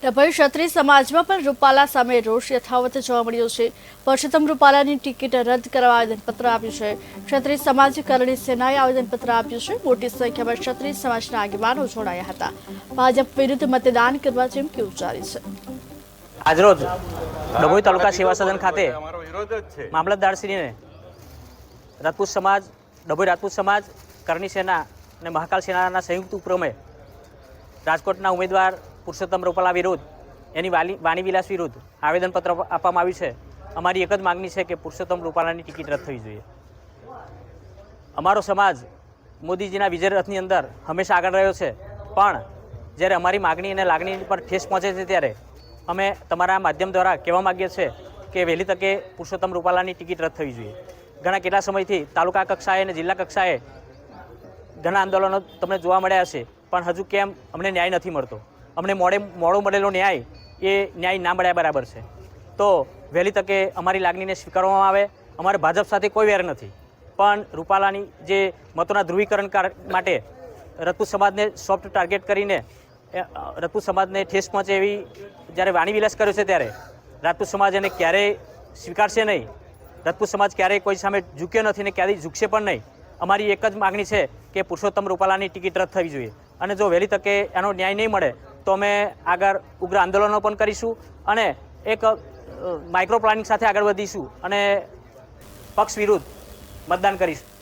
ડભોઈ ક્ષત્રિય સમાજમાં પણ રૂપાલા સામે રોષ યથાવત જોવા મળ્યો છે. પરસોત્તમ રૂપાલાની ટિકિટ રદ કરવા આવેદનપત્ર આપ્યું છે. ક્ષત્રિય સમાજ કરણી સેનાએ આવેદનપત્ર આપ્યું છે. મોટી સંખ્યામાં ક્ષત્રિય સમાજના આગેવાનો જોડાયા હતા. ભાજપ વિરુદ્ધ મતદાન કરવા ચીમકી ઉચ્ચારી છે. આજરોજ ડભોઈ તાલુકા સેવા સદન ખાતે અમારો વિરોધ જ છે. મામલતદારશ્રીને રાજપૂત સમાજ ડભોઈ રાજપૂત સમાજ કરણી સેના અને મહાકાલ સેનાના સંયુક્ત ઉપક્રમે રાજકોટના ઉમેદવાર પુરુષોત્તમ રૂપાલા વિરુદ્ધ, એની વાલી, વાણી વિલાસ વિરુદ્ધ આવેદનપત્ર આપવામાં આવ્યું છે. અમારી એક જ માગણી છે કે પુરુષોત્તમ રૂપાલાની ટિકિટ રદ થવી જોઈએ. અમારો સમાજ મોદીજીના વિજય રથની અંદર હંમેશા આગળ રહ્યો છે. પણ જ્યારે અમારી માગણી અને લાગણી પર ઠેસ પહોંચે છે ત્યારે અમે તમારા માધ્યમ દ્વારા કહેવા માગીએ છીએ કે વહેલી તકે પુરુષોત્તમ રૂપાલાની ટિકિટ રદ થવી જોઈએ. ઘણા કેટલા સમયથી તાલુકા કક્ષાએ અને જિલ્લા કક્ષાએ ઘણા આંદોલનો તમને જોવા મળ્યા હશે, પણ હજુ કેમ અમને ન્યાય નથી મળતો? અમને મોડે મોડો મળેલો ન્યાય એ ન્યાય ના મળ્યા બરાબર છે. તો વહેલી તકે અમારી લાગણીને સ્વીકારવામાં આવે. અમારે ભાજપ સાથે કોઈ વેર નથી. પણ રૂપાલાની જે મતોના ધ્રુવીકરણ કાર- માટે રતુ સમાજને સોફ્ટ ટાર્ગેટ કરીને અ, સમાજને ઠેસ પહોંચે એવી જ્યારે વાણી વિલાસ કર્યો છે ત્યારે રાજપૂત સમાજ એને ક્યારેય સ્વીકારશે નહીં. રાજપૂત સમાજ ક્યારેય કોઈ સામે ઝૂક્યો નથી ને ક્યારેય ઝૂકશે પણ નહીં. અમારી એક જ માગણી છે કે પુરુષોત્તમ રૂપાલાની ટિકિટ રદ થવી જોઈએ. અને જો વહેલી તકે એનો ન્યાય નહીં મળે તો અમે આગળ ઉગ્ર આંદોલનો પણ કરીશું અને એક માઇક્રો પ્લાનિંગ સાથે આગળ વધીશું અને પક્ષ વિરુદ્ધ મતદાન કરીશું.